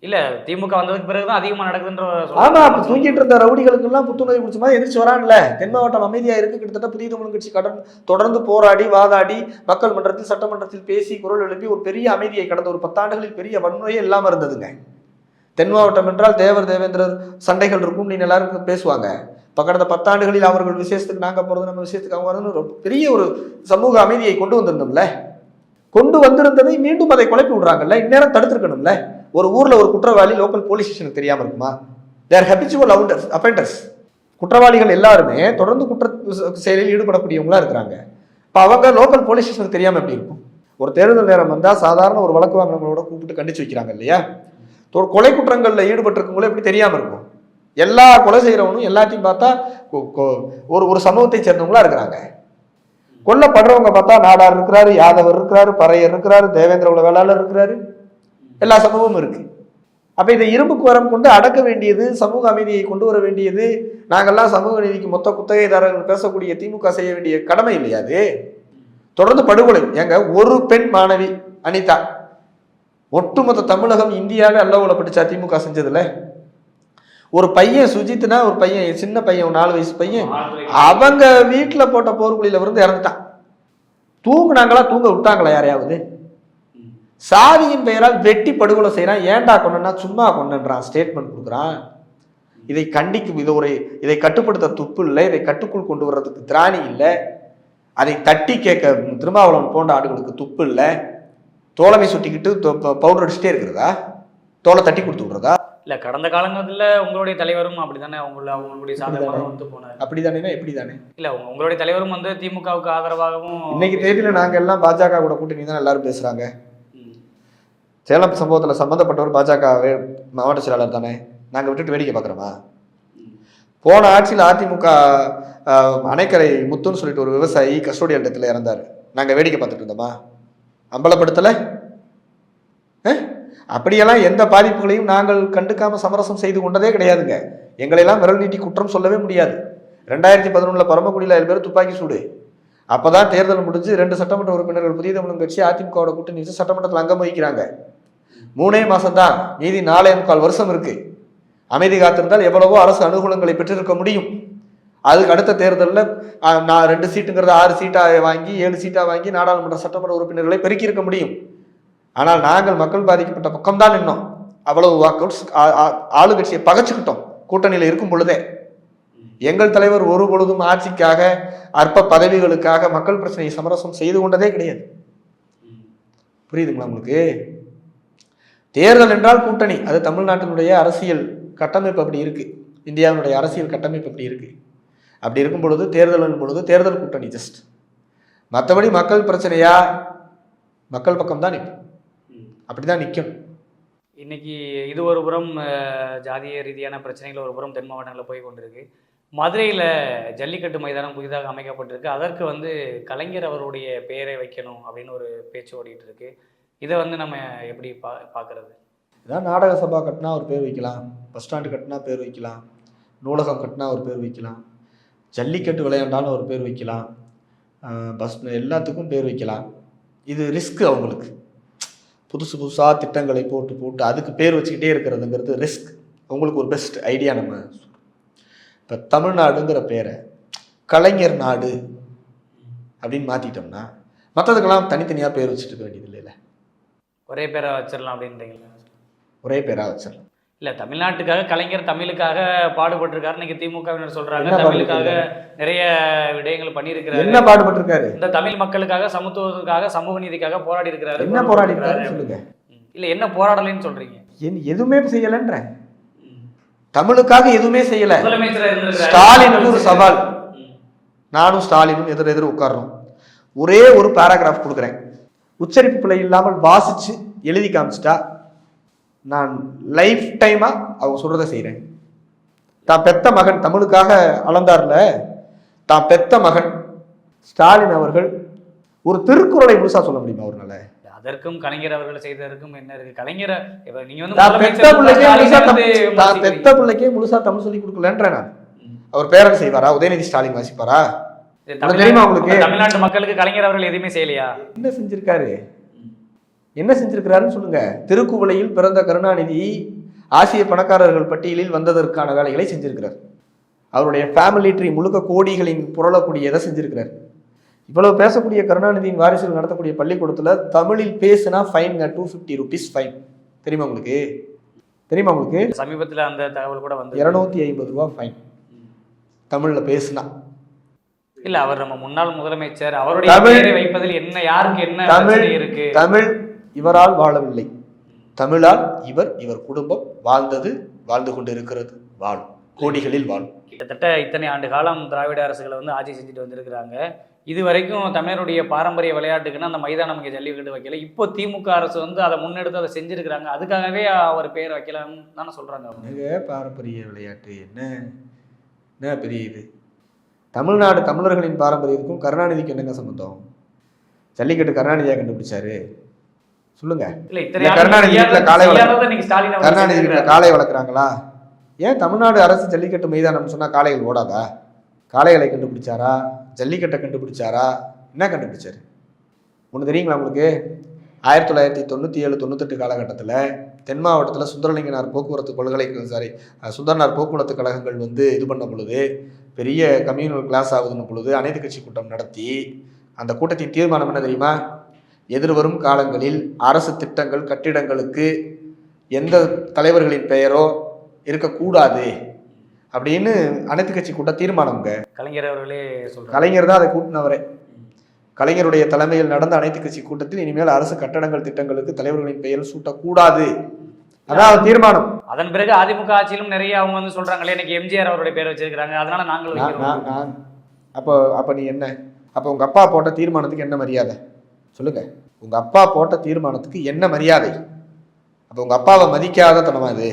இல்ல திமுக வந்ததுக்கு பிறகுதான் அதிகமா நடக்குதுன்ற ஆமா அப்ப தூங்கிட்டு இருந்த ரவுடிகளுக்கு எல்லாம் புத்துணர்வு பிடிச்ச மாதிரி எந்திரிச்சு வரான்ல தென் மாவட்டம் அமைதியா இருக்கு கிட்டத்தட்ட புதிய தமிழ் கட்சி கடன் தொடர்ந்து போராடி வாதாடி மக்கள் மன்றத்தில் சட்டமன்றத்தில் பேசி குரல் எழுப்பி ஒரு பெரிய அமைதியை கடந்த ஒரு பத்தாண்டுகளில் பெரிய வன்முறையே இல்லாம இருந்ததுங்க. தென் மாவட்டம் என்றால் தேவர் தேவேந்திரர் சண்டைகள் இருக்கும் நீ எல்லாரும் பேசுவாங்க. இப்போ கடந்த பத்தாண்டுகளில் அவர்கள் விசேஷத்துக்கு நாங்கள் போகிறது நம்ம விசேஷத்துக்கு அவங்க வரதுன்னு ரொம்ப பெரிய ஒரு சமூக அமைதியை கொண்டு வந்திருந்தோம்ல. கொண்டு வந்திருந்ததை மீண்டும் அதை குழப்பி விடுறாங்கல்ல. இந்நேரம் தடுத்துருக்கணும்ல. ஒரு ஊரில் ஒரு குற்றவாளி லோக்கல் போலீஸ் ஸ்டேஷனுக்கு தெரியாமல் இருக்குமா? தேர் ஹபிச்சுவல் அவுண்டர்ஸ் அஃபெண்டர்ஸ் குற்றவாளிகள் எல்லாருமே தொடர்ந்து குற்ற செயலில் ஈடுபடக்கூடியவங்களா இருக்கிறாங்க. இப்போ அவங்க லோக்கல் போலீஸ் ஸ்டேஷனுக்கு தெரியாமல் எப்படி இருக்கும்? ஒரு தேர்தல் நேரம் வந்தால் சாதாரண ஒரு வழக்கு வாங்கினவங்களோட கூப்பிட்டு கண்டிச்சு வைக்கிறாங்க இல்லையா? கொலை குற்றங்களில் ஈடுபட்டிருக்கவங்களும் எப்படி தெரியாமல் இருக்கும்? எல்லா கொலை செய்கிறவனும் எல்லாத்தையும் பார்த்தா கொ- கொ- ஒரு ஒரு சமூகத்தை சேர்ந்தவங்களா இருக்கிறாங்க. கொல்லப்படுறவங்க பார்த்தா நாடார் இருக்கிறாரு யாதவர் இருக்கிறாரு பறையர் இருக்கிறாரு தேவேந்திர உள்ள வேளாளர் இருக்கிறாரு. எல்லா சமூகமும் இருக்கு. அப்போ இதை இரும்புக்கு வரம் கொண்டு அடக்க வேண்டியது சமூக அமைதியை கொண்டு வர வேண்டியது நாங்கள்லாம் சமூக நீதிக்கு மொத்த குத்தகைதாரர்கள் பேசக்கூடிய திமுக செய்ய வேண்டிய கடமை இல்லையாது தொடர்ந்து படுகொலை. ஏங்க ஒரு பெண் மாணவி அனிதா. ஒட்டுமொத்த தமிழகம் இந்தியாவே அல்ல படிச்சா திமுக செஞ்சதுல. ஒரு பையன் சுஜித்னா ஒரு பையன் சின்ன பையன் நாலு வயசு பையன் அவங்க வீட்டில் போட்ட போர்க்குழியில விருந்து இறந்துட்டான். தூங்குனாங்களா தூங்க விட்டாங்களா யாரையாவது? சாதியின் பெயரால் வெட்டி படுகொலை செய்கிறான் ஏன்டா கொண்டனா சும்மா கொண்டன்றான் ஸ்டேட்மெண்ட் கொடுக்குறான். இதை கண்டிக்கும் இது ஒரு இதை கட்டுப்படுத்த துப்பு இல்லை இதை கட்டுக்குள் கொண்டு வர்றதுக்கு திராணி இல்லை. அதை தட்டி கேட்க திருமாவளவன் போன்ற ஆடுகளுக்கு துப்பு இல்லை. தோளமை சுட்டிக்கிட்டு பவுடர் அடிச்சுட்டே இருக்கிறதா? தோலை தட்டி கொடுத்து விடுறதா? இல்ல கடந்த காலங்கள்ல உங்களுடைய தலைவரும் அப்படித்தானே? அவங்கள அவங்களுடைய சாதகமாக வந்து போனார். அப்படிதானேனா எப்படிதானே இல்ல உங்க- உங்களுடைய தலைவரும் வந்து திமுகவுக்கு ஆதரவாகவும் இன்னைக்கு தேதியில நாங்க எல்லாம் பாஜக கூட கூட்டணி தான் எல்லாரும் பேசுறாங்க. ம். சேலம் சம்பவத்துல சம்பந்தப்பட்டவர் பாஜக மாவட்ட செயலாளர் தானே? நாங்க விட்டுட்டு வேடிக்கை பார்க்குறோமா போன ஆட்சியில் அதிமுக அணைக்கரை முத்துன்னு சொல்லிட்டு ஒரு விவசாயி கஸ்டோடியல் இடத்துல இறந்தார். நாங்கள் வேடிக்கை பார்த்துட்டு இருந்தோமா? அம்பலப்படுத்தலை? அப்படியெல்லாம் எந்த பாதிப்புகளையும் நாங்கள் கண்டுக்காமல் சமரசம் செய்து கொண்டதே கிடையாதுங்க. எங்களையெல்லாம் விரல் நீட்டி குற்றம் சொல்லவே முடியாது. ரெண்டாயிரத்தி பதினொன்றில் பரமக்குடியில் ஏழு பேர் துப்பாக்கி சூடு. அப்பதான் தேர்தல் முடிஞ்சு ரெண்டு சட்டமன்ற உறுப்பினர்கள் புதிய தமிழ் கட்சி அதிமுகவோட கூட்டணி வச்சு சட்டமன்றத்தில் அங்கம் வகிக்கிறாங்க. மூணே மாசம்தான். மீதி நாலே முக்கால் வருஷம் இருக்குது அமைதி காத்திருந்தால் எவ்வளவோ அரசு அனுகூலங்களை பெற்றிருக்க முடியும். அதுக்கு அடுத்த தேர்தலில் நான் ரெண்டு சீட்டுங்கிறத ஆறு சீட்டாக வாங்கி ஏழு சீட்டாக வாங்கி நாடாளுமன்ற சட்டமன்ற உறுப்பினர்களை பெருக்கியிருக்க முடியும். ஆனால் நாங்கள் மக்கள் பாதிக்கப்பட்ட பக்கம்தான் நின்னோம் அவ்வளவு வாக்கவுட்ஸ் ஆளுங்கட்சியை பகைச்சுக்கிட்டோம். கூட்டணியில் இருக்கும் பொழுதே. எங்கள் தலைவர் ஒரு பொழுதும் ஆட்சிக்காக அற்ப பதவிகளுக்காக மக்கள் பிரச்சனையை சமரசம் செய்து கொண்டதே கிடையாது. புரியுதுங்களா உங்களுக்கு? தேர்தல் என்றால் கூட்டணி. அது தமிழ்நாட்டினுடைய அரசியல் கட்டமைப்பு அப்படி இருக்கு. இந்தியாவினுடைய அரசியல் கட்டமைப்பு அப்படி இருக்குது அப்படி இருக்கும் பொழுது தேர்தல் பொழுது தேர்தல் கூட்டணி ஜஸ்ட் மற்றபடி மக்கள் பிரச்சனையா? மக்கள் பக்கம் தான் நிற்கும் அப்படிதான் நிற்கும் இன்னைக்கு இது ஒரு புறம் ஜாதிய ரீதியான பிரச்சனைகள் ஒரு புறம் தென் மாவட்டங்களில் போய் கொண்டிருக்கு. மதுரையில் ஜல்லிக்கட்டு மைதானம் புதிதாக அமைக்கப்பட்டிருக்கு. அதற்கு வந்து கலைஞர் அவருடைய பெயரை வைக்கணும் அப்படின்னு ஒரு பேச்சு ஓடிட்டு இருக்கு. இதை வந்து நம்ம எப்படி பா பார்க்கறது? இதான் நாடக சபா கட்டினா ஒரு பேர் வைக்கலாம். பஸ் ஸ்டாண்டு கட்டினா பேர் வைக்கலாம். நூலகம் கட்டினா ஒரு பேர் வைக்கலாம். ஜல்லிக்கட்டு விளையாண்டாலும் ஒரு பேர் வைக்கலாம். பஸ் எல்லாத்துக்கும் பேர் வைக்கலாம். இது ரிஸ்க் அவங்களுக்கு. புதுசு புதுசாக திட்டங்களை போட்டு போட்டு அதுக்கு பேர் வச்சுக்கிட்டே இருக்கிறதுங்கிறது ரிஸ்க் அவங்களுக்கு ஒரு பெஸ்ட் ஐடியா நம்ம இப்போ தமிழ்நாடுங்கிற பேரை கலைஞர் நாடு அப்படின்னு மாற்றிட்டோம்னா மற்றதுக்கெல்லாம் தனித்தனியாக பேர் வச்சுட்டு இருக்க வேண்டியது இல்லைல்ல ஒரே பேரை வச்சிடலாம் அப்படின்றீங்களா? ஒரே பேராக வச்சிடலாம். இல்லை தமிழ்நாட்டுக்காக கலைஞர் தமிழுக்காக பாடுபட்டிருக்காரு இன்னைக்கு திமுகவினர் சொல்றாங்க. என்ன தமிழுக்காக நிறைய விடயங்கள் பண்ணியிருக்கிறாரு. என்ன பாடுபட்டிருக்காரு? இந்த தமிழ் மக்களுக்காக சமத்துவத்துக்காக சமூக நீதிக்காக போராடி இருக்கிறாரு என்ன போராடி இருக்காருன்னு சொல்லுங்க. இல்ல என்ன போராடலைன்னு சொல்றீங்க? என் எதுவுமே செய்யலன்ற தமிழுக்காக எதுவுமே செய்யல. ஸ்டாலினுக்கு ஒரு சவால். நானும் ஸ்டாலினும் எதிர் எதிர் உட்கார்றோம். ஒரே ஒரு பேராகிராஃப் கொடுக்குறேன். உச்சரிப்பு பிழை இல்லாமல் வாசிச்சு எழுதி காமிச்சிட்டா நான் லைஃப் டைமா அவங்க சொல்றதை செய்றேன். தான் பெத்த மகன் தமிழுக்காக அளந்தார்ல தான் பெத்த மகன் ஸ்டாலின் அவர்கள் ஒரு திருக்குறளை முழுசா சொல்ல முடியுமா அவர்னால? அதற்கும் கலைஞர் அவர்கள் செய்ததற்கும் என்ன இருக்கு? கலைஞர் நீங்க வந்து பெத்த பிள்ளைக்கே முழுசா தமிழ் சொல்லி கொடுக்கலன்றேன் நான். அவர் பேரன் செய்வாரா? உதயநிதி ஸ்டாலின் வாசிப்பாரா? தெரியுமா உங்களுக்கு? தமிழ்நாட்டு மக்களுக்கு கலைஞர் அவர்கள் எதுவுமே செய்யலையா? என்ன செஞ்சிருக்காரு? என்ன செஞ்சிருக்கிறாருன்னு சொல்லுங்க. திருக்குவளையில் பிறந்த கருணாநிதி ஆசிய பணக்காரர்கள் பட்டியலில் வந்ததற்கான வேலைகளை செஞ்சிருக்கிறார். அவருடைய ஃபேமிலி ட்ரீ முழுக்க கோடிகளின் புரளக்கூடியதை செஞ்சிருக்கிறார். இவ்வளவு பேசக்கூடிய கருணாநிதியின் வாரிசுகள் நடத்தக்கூடிய பள்ளிக்கூடத்துல தமிழில் பேசுனா ஃபைன்ங்க டூ ஃபிஃப்டி ருபீஸ் ஃபைன் தெரியுமா உங்களுக்கு? தெரியுமா உங்களுக்கு? சமீபத்துல அந்த தகவல் கூட வந்து இருநூத்தி ஐம்பது ரூபா ஃபைன் தமிழ்ல பேசுனா. இல்ல அவர் நம்ம முன்னாள் முதலமைச்சர். அவருடைய வைப்பதில் என்ன யாருக்கு என்ன தமிழ் இருக்கு? தமிழ் இவரால் வாழவில்லை. தமிழால் இவர் இவர் குடும்பம் வாழ்ந்தது வாழ்ந்து கொண்டு இருக்கிறது வாழும் கோடிகளில் வாழும் கிட்டத்தட்ட இத்தனை ஆண்டு காலம் திராவிட அரசுகளை வந்து ஆட்சி செஞ்சுட்டு வந்திருக்கிறாங்க. இது வரைக்கும் தமிழருடைய பாரம்பரிய விளையாட்டுக்குன்னா அந்த மைதானம் இங்கே ஜல்லிக்கட்டு வைக்கல. இப்போ திமுக அரசு வந்து அதை முன்னெடுத்து அதை செஞ்சிருக்கிறாங்க. அதுக்காகவே அவர் பேர் வைக்கலாம்னு தானே அவங்க. என்னங்க பாரம்பரிய விளையாட்டு? என்ன? என்ன பெரிய இது? தமிழ்நாடு தமிழர்களின் பாரம்பரியத்துக்கும் கருணாநிதிக்கு என்னங்க சம்பந்தம்? ஜல்லிக்கட்டு கருணாநிதியா கண்டுபிடிச்சாரு? சொல்லுங்க. கருணாநிதி வீட்டுல அவர்கள் கருணாநிதி வீட்டில் வளர்க்குறாங்களா? ஏன் தமிழ்நாடு அரசு ஜல்லிக்கட்டு மைதானம்னு சொன்னா காளைகள் ஓடாதா? காளைகளை கண்டுபிடிச்சாரா? ஜல்லிக்கட்டை கண்டுபிடிச்சாரா? என்ன கண்டுபிடிச்சாரு? ஒன்று தெரியுங்களா உங்களுக்கு? ஆயிரத்தி தொள்ளாயிரத்தி தொண்ணூற்றி ஏழு தொண்ணூத்தெட்டு காலகட்டத்தில் தென் மாவட்டத்தில் சுந்தரலிங்கனார் போக்குவரத்து பல்கலை சாரி சுந்தரனார் போக்குவரத்து கழகங்கள் வந்து இது பண்ண பொழுது பெரிய கம்யூனல் கிளாஸ் ஆகுதுன்னு பொழுது அனைத்து கட்சி கூட்டம் நடத்தி அந்த கூட்டத்தின் தீர்மானம் என்ன தெரியுமா? எதிர்வரும் காலங்களில் அரசு திட்டங்கள் கட்டிடங்களுக்கு எந்த தலைவர்களின் பெயரோ இருக்கக்கூடாது அப்படின்னு அனைத்து கட்சி கூட்டம் தீர்மானம்ங்க. கலைஞர் அவர்களே சொல்றாங்க கலைஞர் தான் அதை கூட்டினவரே. கலைஞருடைய தலைமையில் நடந்த அனைத்து கட்சி கூட்டத்தில் இனிமேல் அரசு கட்டடங்கள் திட்டங்களுக்கு தலைவர்களின் பெயர் சூட்டக்கூடாது. அதான் தீர்மானம். அதன் பிறகு அதிமுக ஆட்சியிலும் நிறைய அவங்க வந்து சொல்றாங்களே எனக்கு எம்ஜிஆர் அவருடைய பேர் வச்சிருக்காங்க அதனால நாங்கள் நான் வைக்கிறோம் நான் நான். அப்போ அப்போ நீ என்ன? அப்போ உங்கள் அப்பா போட்ட தீர்மானத்துக்கு என்ன மரியாதை? சொல்லுங்கள் உங்கள் அப்பா போட்ட தீர்மானத்துக்கு என்ன மரியாதை? அப்போ உங்கள் அப்பாவை மதிக்காத தனமா இது?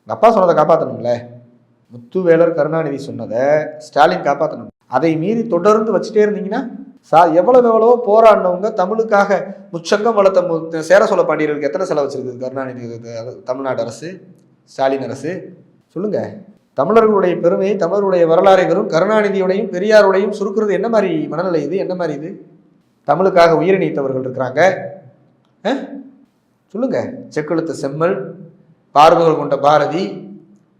உங்கள் அப்பா சொன்னதை காப்பாற்றணும்ல முத்துவேலர் கருணாநிதி சொன்னதை ஸ்டாலின் காப்பாற்றணும் அதை மீறி தொடர்ந்து வச்சுட்டே இருந்தீங்கன்னா சா எவ்வளவு எவ்வளவோ போராடினவங்க தமிழுக்காக முச்சங்கம் வளர்த்த மு- சேர சோழ பாண்டியர்களுக்கு எத்தனை செலவு வச்சிருக்கு கருணாநிதி அது தமிழ்நாடு அரசு ஸ்டாலின் அரசு? சொல்லுங்க. தமிழர்களுடைய பெருமையை தமிழருடைய வரலாறை வெறும் பெரியாருடையும் பெரியாரோடையும் சுருக்குறது என்ன மாதிரி மனநிலை இது? என்ன மாதிரி இது? தமிழுக்காக உயிரை நீத்தவர்கள் இருக்கிறாங்க. சொல்லுங்க. செக்குழுத்த செம்மல் பார்வுகள் கொண்ட பாரதி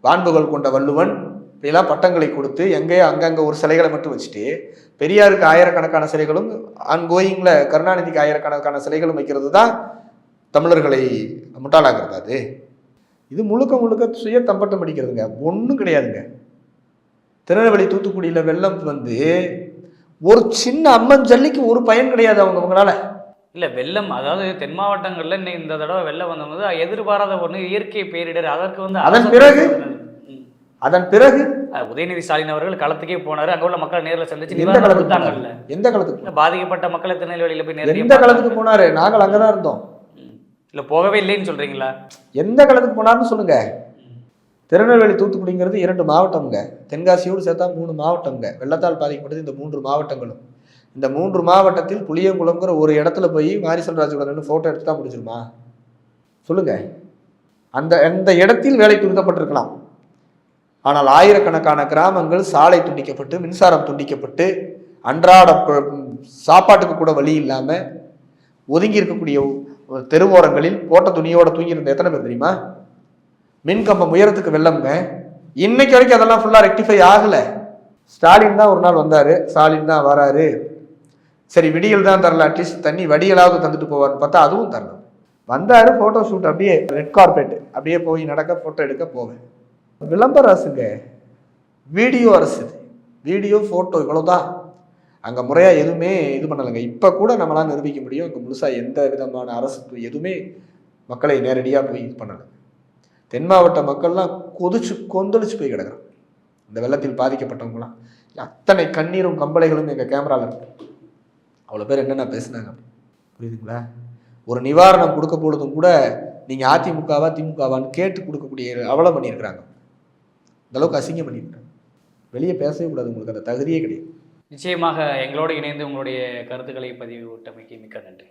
பாண்புகள் கொண்ட வள்ளுவன் இப்படிலாம் பட்டங்களை கொடுத்து எங்கேயோ அங்கங்கே ஒரு சிலைகளை மட்டும் வச்சுட்டு பெரியாருக்கு ஆயிரக்கணக்கான சிலைகளும் அன்கோயிங்கில் கருணாநிதிக்கு ஆயிரக்கணக்கான சிலைகளும் வைக்கிறது தான் தமிழர்களை முட்டாளாகிறது அது. இது முழுக்க முழுக்க சுய தம்பட்டம் அடிக்கிறதுங்க. ஒன்றும் கிடையாதுங்க. திருநெல்வேலி தூத்துக்குடியில் வெள்ளம் வந்து ஒரு சின்ன அம்மன் ஜல்லிக்கு ஒரு பயன் கிடையாது அவங்க அவங்களால இல்ல வெள்ளம் அதாவது தென் மாவட்டங்கள்ல இன்னை இந்த தடவை வெள்ளம் வந்தது எதிர்பாராத ஒண்ணு இயற்கை பேரிடர். அதற்கு வந்து அதன் பிறகு? அதன் பிறகு உதயநிதி ஸ்டாலின் அவர்கள் களத்துக்கே போனாரு. அங்க உள்ள மக்களை நேர்ல சந்திச்சு எந்த களத்துக்கு? எந்த களத்துக்கு பாதிக்கப்பட்ட மக்களை திருநெல்வேலியில போய் நேரடியா எந்த களத்துக்கு. போனாரு? நாங்கள் அங்கதான் இருந்தோம். இல்ல போகவே இல்லைன்னு சொல்றீங்களா? எந்த களத்துக்கு போனாருன்னு சொல்லுங்க. திருநெல்வேலி தூத்துக்குடிங்கிறது இரண்டு மாவட்டம்ங்க. தென்காசியோடு சேர்த்தா மூணு மாவட்டம்ங்க. வெள்ளத்தால் பாதிக்கப்பட்டது இந்த மூன்று மாவட்டங்களும். இந்த மூன்று மாவட்டத்தில் புளியங்குளம்ங்கிற ஒரு இடத்துல போய் மாரிசன் செல்வராஜோட நின்று ஃபோட்டோ எடுத்து தான் முடிச்சிருமா சொல்லுங்க. அந்த அந்த இடத்தில் வேலை துரிதப்பட்டிருக்கலாம். ஆனால் ஆயிரக்கணக்கான கிராமங்கள் சாலை துண்டிக்கப்பட்டு மின்சாரம் துண்டிக்கப்பட்டு அன்றாட சாப்பாட்டுக்கு கூட வழி இல்லாமல் ஒதுங்கி இருக்கக்கூடிய தெருவோரங்களில் போட்ட துணியோட தூங்கியிருந்த எத்தனை பேர் தெரியுமா? மின் கம்பம் உயரத்துக்கு வெள்ளம்ங்க. இன்னைக்கு வரைக்கும் அதெல்லாம் ஃபுல்லாக ரெக்டிஃபை ஆகலை. ஸ்டாலின் தான் ஒரு நாள் வந்தார். ஸ்டாலின் தான் வராரு. சரி விடியல் தான் தரல. அட்லீஸ்ட் தண்ணி வடியலாவது தந்துட்டு போவார்னு பார்த்தா அதுவும் தரல. வந்தார் ஃபோட்டோ ஷூட் அப்படியே ரெட் கார்பெட் அப்படியே போய் நடக்க ஃபோட்டோ எடுக்க போவேன். விளம்பர அரசுங்க. வீடியோ அரசு. வீடியோ ஃபோட்டோ இவ்வளோதான் அங்கே முறையாக எதுவுமே இது பண்ணலைங்க. இப்போ கூட நம்மளால் நிரூபிக்க முடியும். அங்கே முழுசாக எந்த விதமான அரசு எதுவுமே மக்களை நேரடியாக போய் இது பண்ணலை. தென் மாவட்ட மக்கள்லாம் கொதிச்சு கொந்தளிச்சு போய் கிடக்குறான் இந்த வெள்ளத்தில் பாதிக்கப்பட்டவங்களாம் அத்தனை கண்ணீரும் கம்பளைகளும் எங்கள் கேமராவில் இருக்கு. அவ்வளோ பேர் என்னென்ன பேசுனாங்க? புரியுதுங்களா? ஒரு நிவாரணம் கொடுக்க பொழுதும் கூட நீங்கள் அதிமுகவா திமுகவான்னு கேட்டு கொடுக்கக்கூடிய அவலம் பண்ணியிருக்கிறாங்க. இந்தளவுக்கு அசிங்கம் பண்ணியிருக்காங்க. வெளியே பேசவே கூடாது உங்களுக்கு அந்த தகுதியே கிடையாது. நிச்சயமாக எங்களோடு இணைந்து உங்களுடைய கருத்துக்களை பதிவு விட்டமைக்கு மிக்க நன்றி.